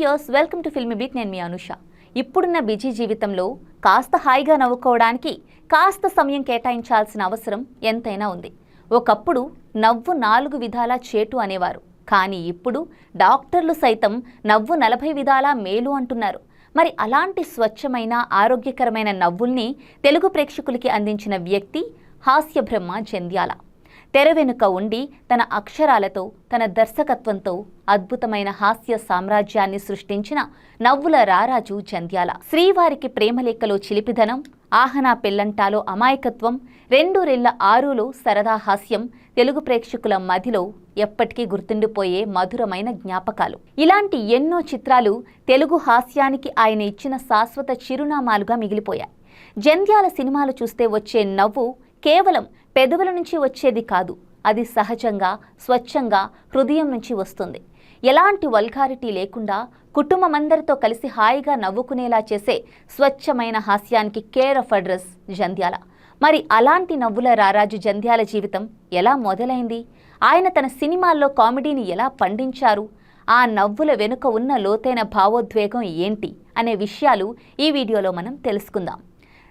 Views welcome to film beat నేను మీ అనుష. ఇప్పుడున్న బిజీ జీవితంలో కాస్త హాయిగా నవ్వుకోవడానికి కాస్త సమయం కేటాయించాల్సిన అవసరం ఎంతైనా ఉంది. ఒకప్పుడు నవ్వు నాలుగు విధాలా చేటు అనేవారు. కానీ ఇప్పుడు డాక్టర్లు సైతం నవ్వు నలభై విధాలా మేలు అంటున్నారు. మరి అలాంటి స్వచ్ఛమైన ఆరోగ్యకరమైన నవ్వుల్ని తెలుగు ప్రేక్షకులకి అందించిన వ్యక్తి హాస్య బ్రహ్మ జంధ్యాల. తెర వెనుక ఉండి తన అక్షరాలతో తన దర్శకత్వంతో అద్భుతమైన హాస్య సామ్రాజ్యాన్ని సృష్టించిన నవ్వుల రారాజు జంధ్యాల శ్రీవారికి ప్రేమలేఖలో చిలిపిదనం ఆహనా పెల్లంటాలో అమాయకత్వం రెండు రెళ్ళ ఆరులో సరదా హాస్యం తెలుగు ప్రేక్షకుల మదిలో ఎప్పటికీ గుర్తుండిపోయే మధురమైన జ్ఞాపకాలు. ఇలాంటి ఎన్నో చిత్రాలు తెలుగు హాస్యానికి ఆయన ఇచ్చిన శాశ్వత చిరునామాలుగా మిగిలిపోయాయి. జంధ్యాల సినిమాలు చూస్తే వచ్చే నవ్వు కేవలం పెదవుల నుంచి వచ్చేది కాదు అది సహజంగా స్వచ్ఛంగా హృదయం నుంచి వస్తుంది. ఎలాంటి వల్గారిటీ లేకుండా కుటుంబమందరితో కలిసి హాయిగా నవ్వుకునేలా చేసే స్వచ్ఛమైన హాస్యానికి కేర్ ఆఫ్ అడ్రస్ జంధ్యాల. మరి అలాంటి నవ్వుల రారాజు జంధ్యాల జీవితం ఎలా మొదలైంది? ఆయన తన సినిమాల్లో కామెడీని ఎలా పండించారు? ఆ నవ్వుల వెనుక ఉన్న లోతైన భావోద్వేగం ఏంటి? అనే విషయాలు ఈ వీడియోలో మనం తెలుసుకుందాం.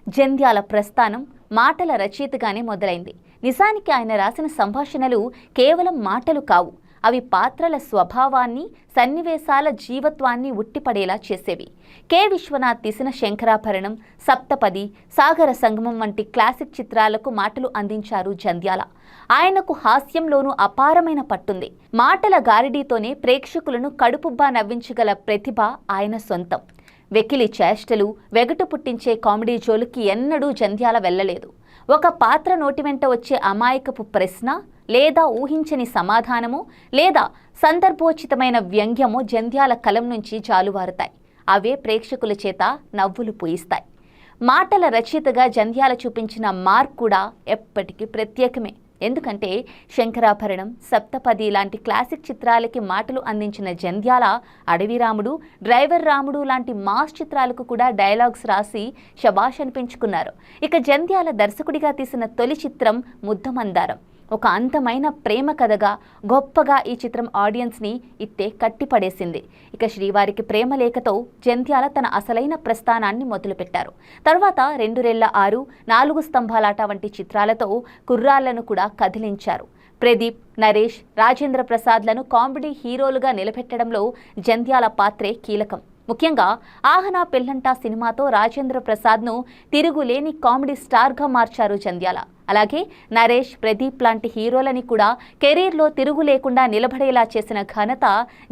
జంధ్యాల ప్రస్థానం మాటల రచయితగానే మొదలైంది. నిజానికి ఆయన రాసిన సంభాషణలు కేవలం మాటలు కావు. అవి పాత్రల స్వభావాన్ని సన్నివేశాల జీవత్వాన్ని ఉట్టిపడేలా చేసేవి. కె. విశ్వనాథ్ తీసిన శంకరాభరణం సప్తపది సాగర సంగమం వంటి క్లాసిక్ చిత్రాలకు మాటలు అందించారు జంధ్యాల. ఆయనకు హాస్యంలోనూ అపారమైన పట్టుంది. మాటల గారిడీతోనే ప్రేక్షకులను కడుపుబ్బా నవ్వించగల ప్రతిభ ఆయన సొంతం. వెకిలి చేష్టలు వెగటు పుట్టించే కామెడీ జోలుకి ఎన్నడూ జంధ్యాల వెళ్ళలేదు. ఒక పాత్ర నోటి వెంట వచ్చే అమాయకపు ప్రశ్న లేదా ఊహించని సమాధానము లేదా సందర్భోచితమైన వ్యంగ్యము జంధ్యాల కలం నుంచి జాలువారుతాయి. అవే ప్రేక్షకుల చేత నవ్వులు పూయిస్తాయి. మాటల రచయితగా జంధ్యాల చూపించిన మార్క్ కూడా ఎప్పటికీ ప్రత్యేకమే. ఎందుకంటే శంకరాభరణం సప్తపది లాంటి క్లాసిక్ చిత్రాలకి మాటలు అందించిన జంధ్యాల అడవిరాముడు డ్రైవర్ రాముడు లాంటి మాస్ చిత్రాలకు కూడా డైలాగ్స్ రాసి శబాష్ అనిపించుకున్నారు. ఇక జంధ్యాల దర్శకుడిగా తీసిన తొలి చిత్రం ముద్దమందారం. ఒక అంతమైన ప్రేమ కథగా గొప్పగా ఈ చిత్రం ఆడియన్స్ని ఇట్టే కట్టిపడేసింది. ఇక శ్రీవారికి ప్రేమ లేఖతో జంధ్యాల తన అసలైన ప్రస్థానాన్ని మొదలుపెట్టారు. తర్వాత రెండు రెళ్ళ ఆరు నాలుగు స్తంభాలాట వంటి చిత్రాలతో కుర్రాళ్ళను కూడా కదిలించారు. ప్రదీప్ నరేష్ రాజేంద్ర ప్రసాద్లను కామెడీ హీరోలుగా నిలబెట్టడంలో జంధ్యాల పాత్రే కీలకం. ముఖ్యంగా ఆహనా పెల్లంటా సినిమాతో రాజేంద్ర ప్రసాద్ను తిరుగులేని కామెడీ స్టార్గా మార్చారు జంధ్యాల అలాగే నరేష్ ప్రదీప్ లాంటి హీరోలని కూడా కెరీర్లో తిరుగు లేకుండా నిలబడేలా చేసిన ఘనత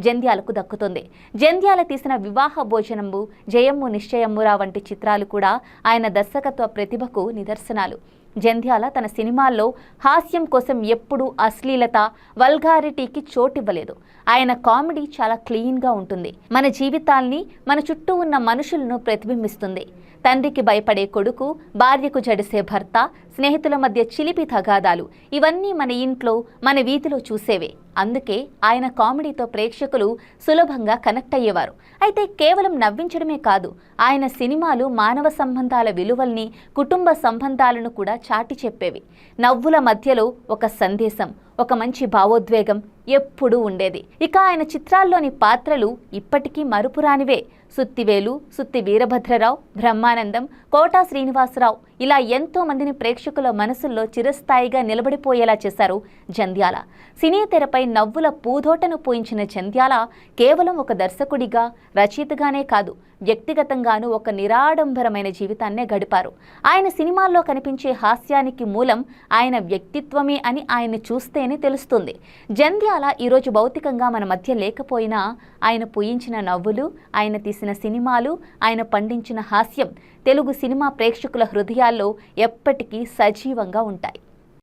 జంధ్యాలకు దక్కుతుంది. జంధ్యాల తీసిన వివాహ భోజనంబు జయమ్ము నిశ్చయమ్మురా వంటి చిత్రాలు కూడా ఆయన దర్శకత్వ ప్రతిభకు నిదర్శనాలు. జంధ్యాల తన సినిమాల్లో హాస్యం కోసం ఎప్పుడూ అశ్లీలత వల్గారిటీకి చోటివ్వలేదు. ఆయన కామెడీ చాలా క్లీన్గా ఉంటుంది. మన జీవితాల్ని మన చుట్టూ ఉన్న మనుషులను ప్రతిబింబిస్తుంది. తండ్రికి భయపడే కొడుకు భార్యకు జడిసే భర్త స్నేహితుల మధ్య చిలిపి తగాదాలు ఇవన్నీ మన ఇంట్లో మన వీధిలో చూసేవే. అందుకే ఆయన కామెడీతో ప్రేక్షకులు సులభంగా కనెక్ట్ అయ్యేవారు. అయితే కేవలం నవ్వించడమే కాదు ఆయన సినిమాలు మానవ సంబంధాల విలువల్ని కుటుంబ సంబంధాలను కూడా చాటి చెప్పేవి. నవ్వుల మధ్యలో ఒక సందేశం ఒక మంచి భావోద్వేగం ఎప్పుడూ ఉండేది. ఇక ఆయన చిత్రాల్లోని పాత్రలు ఇప్పటికీ మరుపురానివే. సుత్తివేలు సుత్తి వీరభద్రరావు బ్రహ్మానందం కోటా శ్రీనివాసరావు ఇలా ఎంతో మందిని ప్రేక్షకుల మనసుల్లో చిరస్థాయిగా నిలబడిపోయేలా చేశారు జంధ్యాల. సినీ తెరపై నవ్వుల పూదోటను పూయించిన జంధ్యాల కేవలం ఒక దర్శకుడిగా రచయితగానే కాదు వ్యక్తిగతంగానూ ఒక నిరాడంబరమైన జీవితాన్నే గడిపారు. ఆయన సినిమాల్లో కనిపించే హాస్యానికి మూలం ఆయన వ్యక్తిత్వమే అని ఆయన్ని అని తెలుస్తుంది. జంధ్యాల ఈరోజు భౌతికంగా మన మధ్య లేకపోయినా ఆయన పూయించిన నవ్వులు ఆయన తీసిన సినిమాలు ఆయన పండించిన హాస్యం తెలుగు సినిమా ప్రేక్షకుల హృదయాల్లో ఎప్పటికీ సజీవంగా ఉంటాయి.